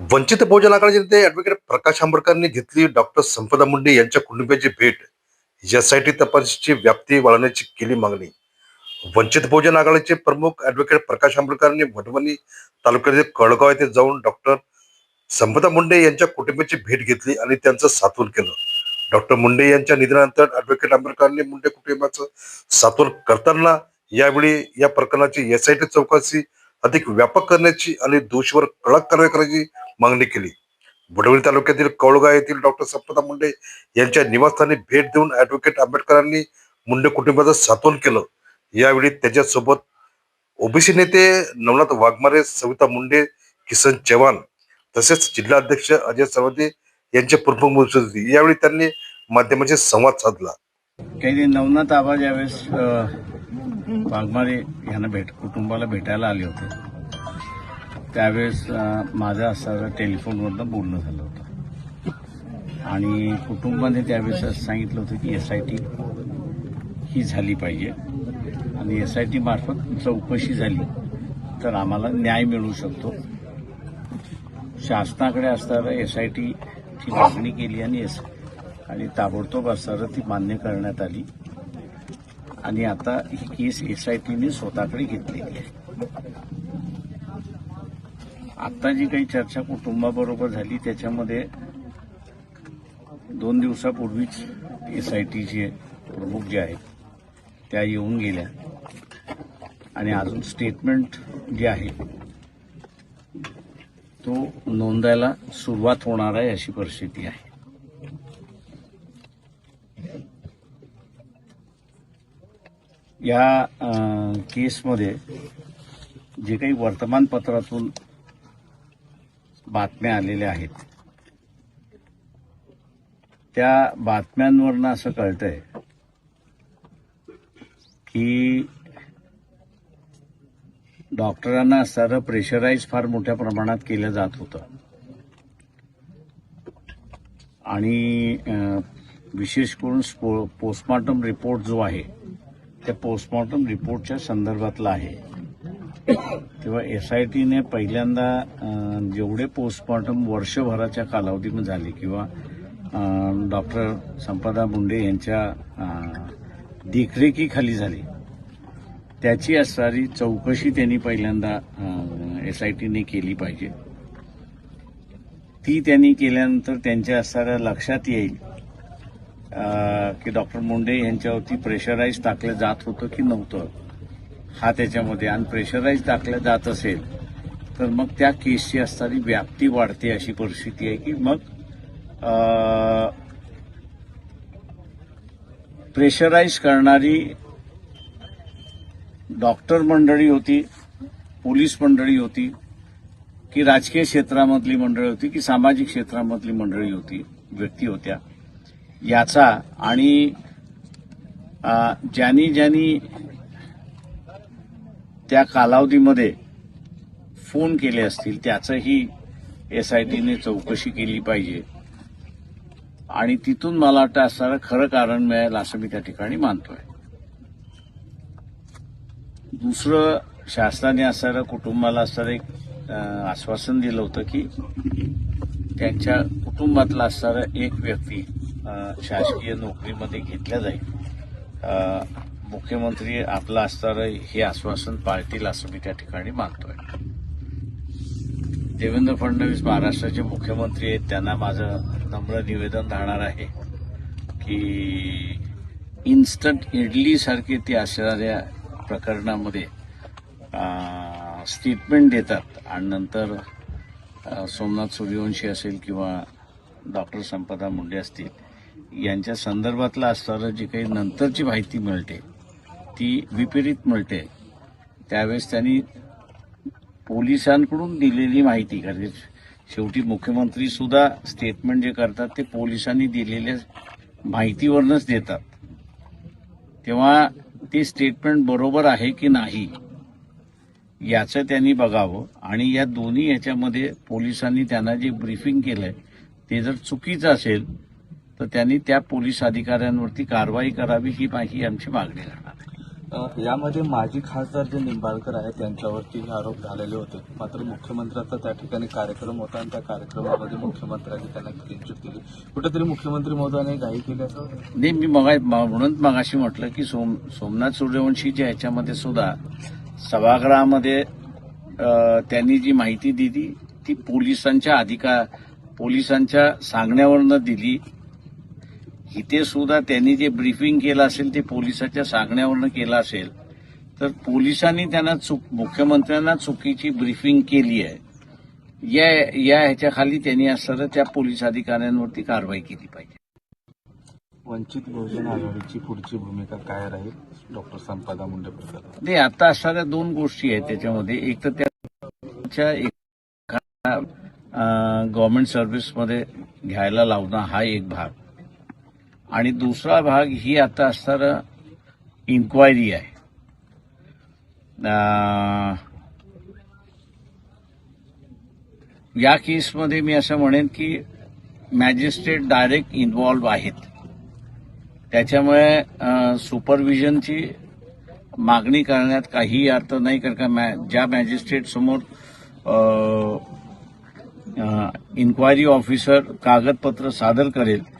वंचित बहुजन आघाडीचे नेते ऍडव्होकेट प्रकाश आंबेडकरांनी घेतली डॉक्टर संपदा मुंडे यांच्या कुटुंबियाची भेट. एसआयटी तपासची व्याप्ती वाढवण्याची केली मागणी. वंचित बहुजन आघाडीचे प्रमुख ऍडव्होकेट प्रकाश आंबेडकरांनी वडवणी तालुक्यातील कळगाव येथे जाऊन डॉक्टर संपदा मुंडे यांच्या कुटुंबियाची भेट घेतली आणि त्यांचं सात्वन केलं. डॉक्टर मुंडे यांच्या निधनानंतर ऍडव्होकेट आंबेडकरांनी मुंडे कुटुंबाचं सात्वन करताना यावेळी या प्रकरणाची एसआयटी चौकशी अधिक व्यापक करण्याची आणि दोषीवर कडक कारवाई करण्याची मागणी केली. वडवणी तालुक्यातील कौळगा येथील डॉक्टर सप्तदा मुंडे यांच्या निवासस्थानी भेट देऊन ऍडव्होकेट आंबेडकरांनी मुंडे कुटुंबाचं सात्वन केलं. यावेळी त्याच्यासोबत ओबीसी नेते नवनाथ वाघमारे सविता मुंडे किसन चव्हाण तसेच जिल्हाध्यक्ष अजय सवदे यांचे प्रमुख मुद्दे होती. यावेळी त्यांनी माध्यमांशी संवाद साधला. काही नवनाथ आबा ज्यावेळेस वाघमारे यांना भेट कुटुंबाला भेटायला आले होते. त्यावेळेस माझं असं टेलिफोनवरनं बोलणं झालं होतं. आणि कुटुंबाने त्यावेळेस असं सांगितलं होतं की एस आय टी ही झाली पाहिजे. आणि एस आय टी मार्फत चौकशी झाली तर आम्हाला न्याय मिळू शकतो. शासनाकडे असताना एस आय टीची मागणी केली आणि एस आणि ताबडतोब असताना ती मान्य करण्यात आली. आणि आता ही केस एस आय टीने स्वतःकडे घेतलेली आहे आता जी काही चर्चा कुटुंबाबरोबर झाली त्याच्यामध्ये दोन दिवसापूर्वीच एस आय टीचे प्रमुख जे आहेत त्या येऊन गेल्या. आणि अजून स्टेटमेंट जे आहे तो नोंदायला सुरुवात होणार आहे अशी परिस्थिती आहे. या केसमध्ये जे काही वर्तमानपत्रातून बातम्या आलेल्या आहेत त्या बातम्यांवरनं असं कळतंय की डॉक्टरांना असणारं प्रेशराईज फार मोठ्या प्रमाणात केलं जात होतं. आणि विशेष करून स्पो पोस्टमॉर्टम रिपोर्ट जो आहे त्या पोस्टमॉर्टम रिपोर्टच्या संदर्भातला आहे. तेव्हा एस आय टीने पहिल्यांदा जेवढे पोस्टमॉर्टम वर्षभराच्या कालावधीमध्ये झाले किंवा डॉक्टर संपदा मुंडे यांच्या देखरेखीखाली झाली त्याची असणारी चौकशी त्यांनी पहिल्यांदा एस आय टीने केली पाहिजे. ती त्यांनी केल्यानंतर त्यांच्या असणाऱ्या लक्षात येईल की डॉक्टर मुंडे यांच्यावरती प्रेशराईज टाकलं जात होतं की नव्हतं? हा त्याच्यामध्ये. आणि प्रेशराईज टाकलं जात असेल तर मग त्या केसची असणारी व्याप्ती वाढते अशी परिस्थिती आहे की मग प्रेशराईज करणारी डॉक्टर मंडळी होती पोलीस मंडळी होती की राजकीय क्षेत्रामधली मंडळी होती की सामाजिक क्षेत्रामधली मंडळी होती व्यक्ती होत्या. याचा आणि ज्यांनी ज्यांनी त्या कालावधीमध्ये फोन केले असतील त्याचंही एस आय टीने चौकशी केली पाहिजे. आणि तिथून मला वाटतं असणारं खरं कारण मिळेल असं मी त्या ठिकाणी मानतोय. दुसरं शासनाने असणारं कुटुंबाला असणारं एक आश्वासन दिलं होतं की त्यांच्या कुटुंबातला असणारा एक व्यक्ती शासकीय नोकरीमध्ये घेतल्या जाईल. मुख्यमंत्री आपला असणार हे आश्वासन पाळतील असं मी त्या ठिकाणी मानतोय. देवेंद्र फडणवीस महाराष्ट्राचे मुख्यमंत्री आहेत. त्यांना माझं नम्र निवेदन राहणार आहे की इन्स्टंट इडलीसारखे ते असणाऱ्या प्रकरणामध्ये स्टेटमेंट देतात आणि नंतर सोमनाथ सूर्यवंशी असेल किंवा डॉक्टर संपदा मुंडे असतील यांच्या संदर्भातलं असणारं जी काही नंतरची माहिती मिळते ती विपरीत मिळते. त्यावेळेस त्यांनी पोलिसांकडून दिलेली माहिती कारण शेवटी मुख्यमंत्री सुद्धा स्टेटमेंट जे करतात ते पोलिसांनी दिलेल्या माहितीवरनच देतात. तेव्हा ते स्टेटमेंट बरोबर आहे की नाही याचं त्यांनी बघावं. आणि या दोन्ही याच्यामध्ये पोलिसांनी त्यांना जे ब्रीफिंग केलंय ते जर चुकीचं असेल तर त्यांनी त्या पोलीस अधिकाऱ्यांवरती कारवाई करावी ही माझी आमची मागणी राहणार यामध्ये माजी खासदार जे निंबाळकर आहेत त्यांच्यावरती आरोप झालेले होते. मात्र मुख्यमंत्र्यांचा त्या ठिकाणी कार्यक्रम होता आणि त्या कार्यक्रमामध्ये मुख्यमंत्र्यांनी त्यांना क्लीनचिट दिली कुठेतरी मुख्यमंत्री महोदयाने घाई केली असं? नाही मी मगा म्हणून मगाशी म्हटलं की सोम सोमनाथ सूर्यवंशीच्या ह्याच्यामध्ये सुद्धा सभागृहामध्ये त्यांनी जी माहिती दिली ती पोलिसांच्या अधिकार पोलिसांच्या सांगण्यावरनं दिली. इथे सुद्धा त्यांनी जे ब्रीफिंग केलं असेल ते पोलिसाच्या सांगण्यावरनं केलं असेल तर पोलिसांनी त्यांना चूक मुख्यमंत्र्यांना चुकीची ब्रीफिंग केली आहे. या या ह्याच्याखाली त्यांनी असणाऱ्या त्या पोलीस अधिकाऱ्यांवरती कारवाई केली पाहिजे. वंचित बहुजन आघाडीची पुढची भूमिका काय राहील? डॉक्टर संपदा मुंडे नाही आता असणाऱ्या दोन गोष्टी आहेत त्याच्यामध्ये. एक तर त्याच्या एका गव्हर्नमेंट सर्व्हिसमध्ये घ्यायला लावणं हा एक भाग. आणि दुसरा भाग ही आता असणारं इन्क्वायरी आहे. या केसमध्ये मी असं म्हणेन की मॅजिस्ट्रेट डायरेक्ट इन्वॉल्व आहेत. त्याच्यामुळे सुपरविजनची मागणी करण्यात काही अर्थ नाही कारण का मॅ- ज्या मॅजिस्ट्रेट समोर इन्क्वायरी ऑफिसर कागदपत्र सादर करेल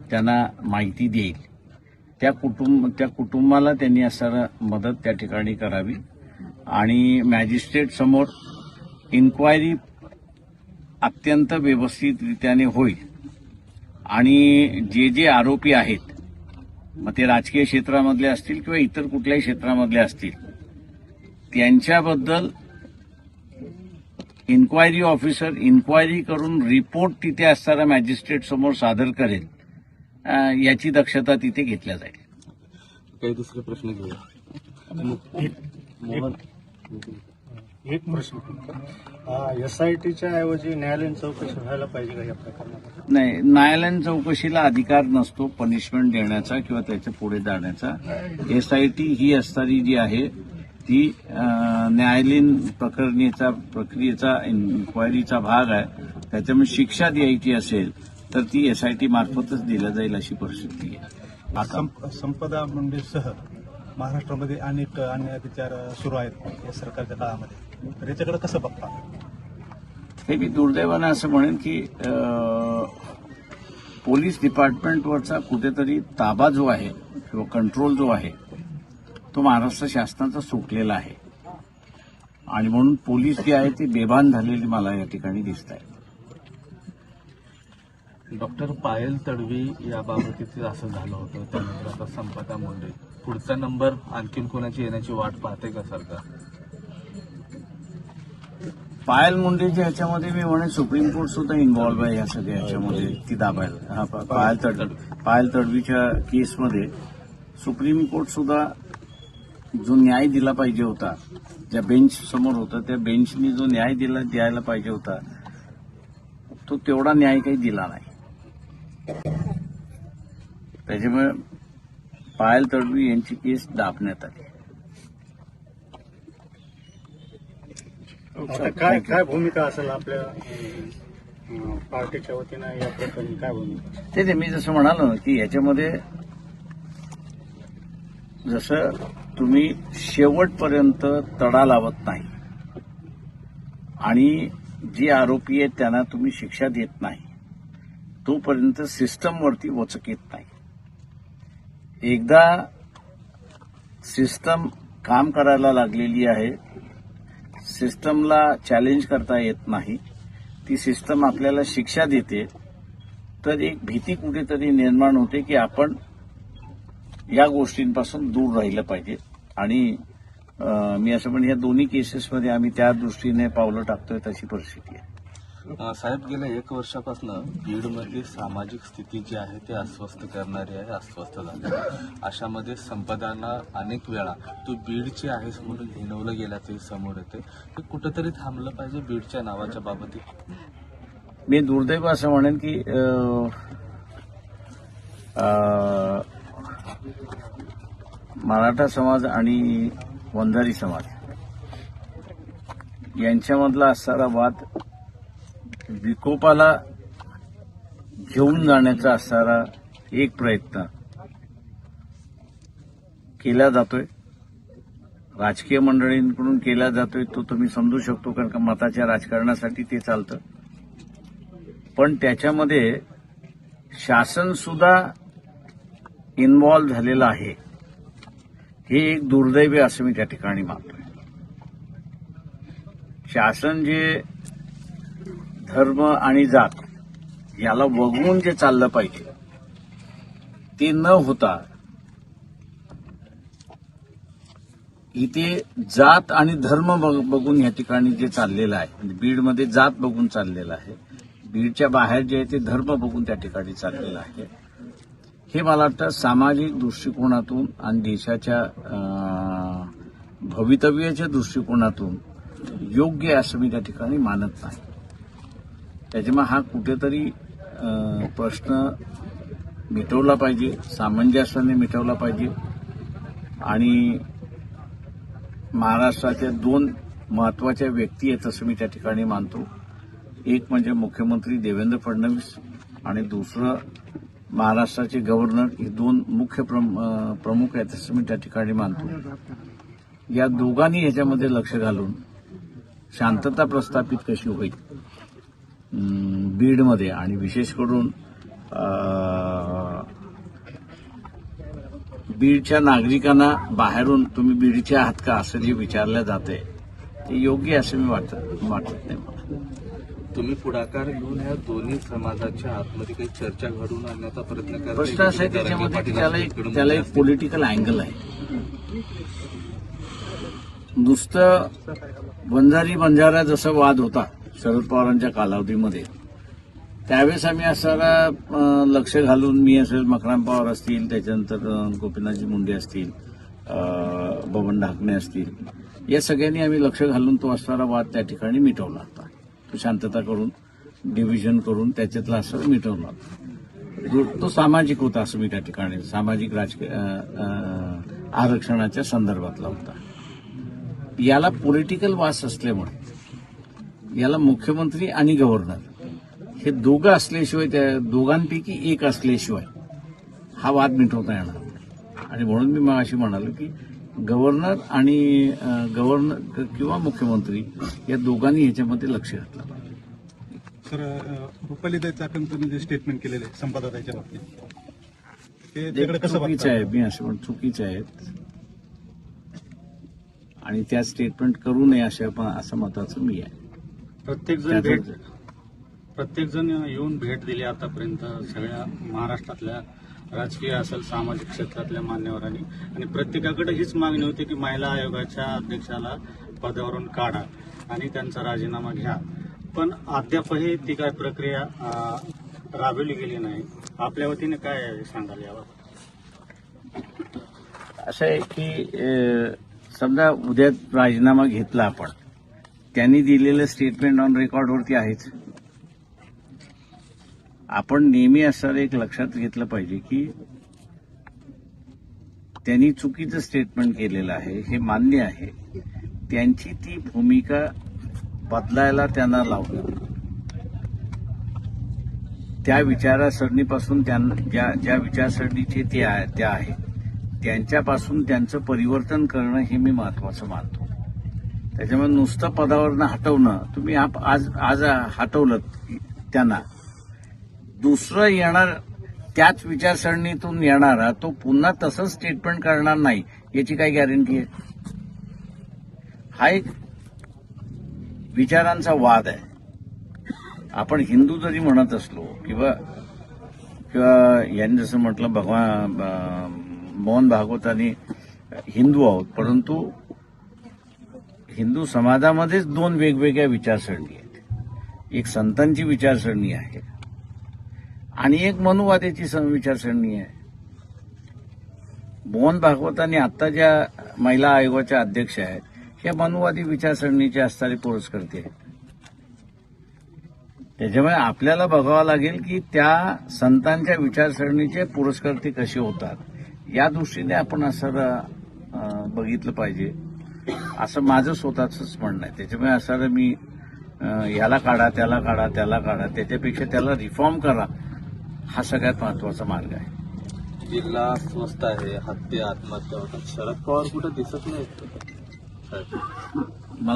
त्यांना माहिती देईल. त्या कुटुंब त्या कुटुंबाला त्यांनी असणारा मदत त्या ठिकाणी करावी. आणि मॅजिस्ट्रेट समोर इन्क्वायरी अत्यंत व्यवस्थितरित्याने होईल. आणि जे जे आरोपी आहेत मग ते राजकीय क्षेत्रामधले असतील किंवा इतर कुठल्याही क्षेत्रामधले असतील त्यांच्याबद्दल इन्क्वायरी ऑफिसर इन्क्वायरी करून रिपोर्ट तिथे असणारा मॅजिस्ट्रेट समोर सादर करेल. याची दक्षता तिथे घेतल्या जाईल. काही दुसरे प्रश्न घेऊया. मोहन. एक प्रश्न. एस आय टीच्या ऐवजी न्यायालयीन चौकशी व्हायला पाहिजे का या प्रकरणात नाही न्यायालयीन चौकशीला अधिकार नसतो पनिशमेंट देण्याचा किंवा त्याच्या पुढे जाण्याचा. एस आय टी ही असणारी जी आहे ती न्यायालयीन प्रकरणीचा प्रक्रियेचा इन्क्वायरीचा भाग आहे. त्याच्यामुळे शिक्षा द्यायची असेल तर ती एस आय टी मार्फतच दिल्या जाईल अशी परिस्थिती आहे. आता संप- संपदा मुंडेसह महाराष्ट्रामध्ये अनेक अन्याय विचार सुरू आहेत या सरकारच्या काळामध्ये. तर याच्याकडे कसं बघता? हे मी दुर्दैवानं असं म्हणेन की पोलीस डिपार्टमेंटवरचा कुठेतरी ताबा जो आहे किंवा कंट्रोल जो आहे तो महाराष्ट्र शासनाचा सुटलेला आहे. आणि म्हणून पोलीस जे आहे ते बेभान झालेली मला या ठिकाणी दिसत आहे डॉक्टर पायल तडवी याबाबतीत असं झालं होतं. त्यानंतर आता संपदा मुंडे. पुढचा नंबर आणखीन कोणाची येण्याची वाट पाहते का सरकार? पायल मुंडेच्या ह्याच्यामध्ये मी म्हणेन सुप्रीम कोर्ट सुद्धा इन्व्हॉल्व्ह आहे या सगळ्या ह्याच्यामध्ये ती दाबायला. पायल तडवी. पायल तडवीच्या केसमध्ये सुप्रीम कोर्ट सुद्धा जो न्याय दिला पाहिजे होता ज्या बेंच समोर होता त्या बेंचनी जो न्याय दिला द्यायला पाहिजे होता तो तेवढा न्याय काही दिला नाही. त्याच्यामुळे पायल तडवी यांची केस दाबण्यात आली. आता काय काय भूमिका असेल आपल्या अं, पार्टीच्या वतीनं या प्रकरणी? काय भूमिका? ते ते मी जसं म्हणालो ना की याच्यामध्ये जसं तुम्ही शेवटपर्यंत तडा लावत नाही आणि जे आरोपी आहेत त्यांना तुम्ही शिक्षा देत नाही तोपर्यंत सिस्टमवरती वचक येत नाही. एकदा सिस्टम काम करायला लागलेली आहे सिस्टमला चॅलेंज करता येत नाही ती सिस्टम आपल्याला शिक्षा देते तर एक भीती कुठेतरी निर्माण होते की आपण या गोष्टींपासून दूर राहिलं पाहिजे. आणि मी असं म्हणजे या दोन्ही केसेसमध्ये आम्ही त्या दृष्टीने पावलं टाकतोय तशी परिस्थिती आहे. साहेब गेल्या एक वर्षापासून बीडमधली सामाजिक स्थिती जी आहे ती अस्वस्थ करणारी आहे अस्वस्थ झाली अशामध्ये संपदांना अनेक वेळा तू बीडची आहेस म्हणून हिणवलं गेल्याचंही समोर येते. ते कुठंतरी थांबलं पाहिजे बीडच्या नावाच्या बाबतीत? मी दुर्दैव असं म्हणेन की अं, अं, मराठा समाज आणि वंधारी समाज यांच्यामधला असणारा वाद विकोपाला घेऊन जाण्याचा असणारा एक प्रयत्न केला जातोय. राजकीय मंडळींकडून केला जातोय तो तुम्ही समजू शकतो कारण का मताच्या राजकारणासाठी ते चालतं. पण त्याच्यामध्ये शासन सुद्धा इन्व्हॉल्व्ह झालेलं आहे. हे एक दुर्दैवी असं मी त्या ठिकाणी मानतोय. शासन जे धर्म आणि जात याला वगळून जे चाललं पाहिजे ते न होता इथे जात आणि धर्म बघ- बघून या ठिकाणी जे चाललेलं आहे म्हणजे बीडमध्ये जात बघून चाललेलं आहे बीडच्या बाहेर जे आहे ते धर्म बघून त्या ठिकाणी चाललेलं आहे. हे मला वाटतं सामाजिक दृष्टिकोनातून आणि देशाच्या भवितव्याच्या दृष्टिकोनातून योग्य असं मी त्या ठिकाणी मानत नाही. त्याच्यामुळे हा कुठेतरी प्रश्न मिटवला पाहिजे सामंजस्याने मिटवला पाहिजे. आणि महाराष्ट्राच्या दोन महत्त्वाच्या व्यक्ती आहेत असं मी त्या ठिकाणी मानतो. एक म्हणजे मुख्यमंत्री देवेंद्र फडणवीस आणि दुसरं महाराष्ट्राचे गव्हर्नर हे दोन मुख्य प्रम- प्रमुख आहेत असं मी त्या ठिकाणी मानतो. या दोघांनी ह्याच्यामध्ये लक्ष घालून शांतता प्रस्थापित कशी होईल? बीडमध्ये आणि विशेष करून बीडच्या नागरिकांना बाहेरून तुम्ही बीडचे आहात का असं जे विचारलं जाते ते योग्य असं मी वाटत वाटत नाही मला. तुम्ही पुढाकार घेऊन ह्या दोन्ही समाजाच्या आतमध्ये काही चर्चा घडवून आणण्याचा प्रयत्न करताय प्रश्न असा आहे त्याच्यामध्ये त्याला एक त्याला एक पॉलिटिकल अँगल आहे. नुसतं बंजारी बंजारा जसा वाद होता शरद पवारांच्या कालावधीमध्ये. त्यावेळेस आम्ही असाला लक्ष घालून मी असेल मकराम पवार असतील त्याच्यानंतर गोपीनाथजी मुंडे असतील बबन ढाकणे असतील या सगळ्यांनी आम्ही लक्ष घालून तो असणारा वाद त्या ठिकाणी मिटवला होता. तो शांतता करून डिव्हिजन करून त्याच्यातला असं मिटवला होता. तो सामाजिक होता असं मी त्या ठिकाणी सामाजिक राजकीय आरक्षणाच्या संदर्भातला होता. याला पॉलिटिकल वास असल्यामुळे याला मुख्यमंत्री आणि गव्हर्नर हे दोघं असल्याशिवाय त्या दोघांपैकी एक असल्याशिवाय हा वाद मिटवता येणार. आणि म्हणून मी मग अशी म्हणालो की गव्हर्नर आणि गव्हर्नर किंवा मुख्यमंत्री या दोघांनी ह्याच्यामध्ये लक्ष घातलं पाहिजे. तर अं, रुपालीताई चाकण तुम्ही जे स्टेटमेंट केलेले आहे संपादकाच्या बाबतीत ते चुकीचं आहे मी असं म्हणतो चुकीचं आहेत आणि त्या स्टेटमेंट करू नये अशा पण असं मताचं मी आहे प्रत्येक जण भेट त्याचं- प्रत्येक जण येऊन भेट दिली आतापर्यंत सगळ्या महाराष्ट्रातल्या राजकीय असेल सामाजिक क्षेत्रातल्या मान्यवरांनी. आणि प्रत्येकाकडे हीच मागणी होती की महिला आयोगाच्या अध्यक्षाला पदावरून काढा आणि त्यांचा राजीनामा घ्या. पण अद्यापही ती काय प्रक्रिया राबवली गेली नाही. आपल्या वतीने काय सांगाल यावर? असं आहे की समजा उद्या राजीनामा घेतला आपण त्यांनी दिलेलं स्टेटमेंट ऑन रेकॉर्डवरती आहेच आपण नेहमी असं एक लक्षात घेतलं पाहिजे की त्यांनी चुकीचं स्टेटमेंट केलेलं आहे हे मान्य आहे. त्यांची ती भूमिका बदलायला त्यांना लावलं. त्या विचारसरणीपासून त्यांना ज्या ज्या विचारसरणीचे ते त्या आहेत त्यांच्यापासून त्यांचं परिवर्तन करणं हे मी महत्वाचं मानतो. त्याच्यामुळे नुसतं पदावरनं हटवणं. तुम्ही आप- आज आज हटवलं त्यांना. दुसरं येणार त्याच विचारसरणीतून येणारा तो पुन्हा तसंच स्टेटमेंट करणार नाही. याची काय गॅरंटी आहे? हा एक विचारांचा वाद आहे. आपण हिंदू जरी म्हणत असलो किंवा किंवा यांनी जसं म्हटलं भगवान मोहन भागवतांनी हिंदू आहोत परंतु हिंदू समाजामध्येच दोन वेगवेगळ्या विचारसरणी आहेत. एक संतांची विचारसरणी आहे आणि एक मनुवाद्याची विचारसरणी आहे. मोहन भागवत आणि आता ज्या महिला आयोगाच्या अध्यक्ष आहेत ह्या मनुवादी विचारसरणीचे असणारे पुरस्कर्ते आहेत. त्याच्यामुळे आपल्याला बघावं लागेल की त्या संतांच्या विचारसरणीचे पुरस्कर्ते कसे होतात. या दृष्टीने आपण असं बघितलं पाहिजे. असं माझं स्वतःचंच म्हणणं आहे. त्याच्यामुळे असं मी याला काढा त्याला काढा त्याला काढा त्याच्यापेक्षा त्याला रिफॉर्म करा हा सगळ्यात महत्त्वाचा मार्ग आहे. जिल्हा स्वस्त आहे हत्या आत्महत्या होतात. शरद पवार कुठे दिसत नाही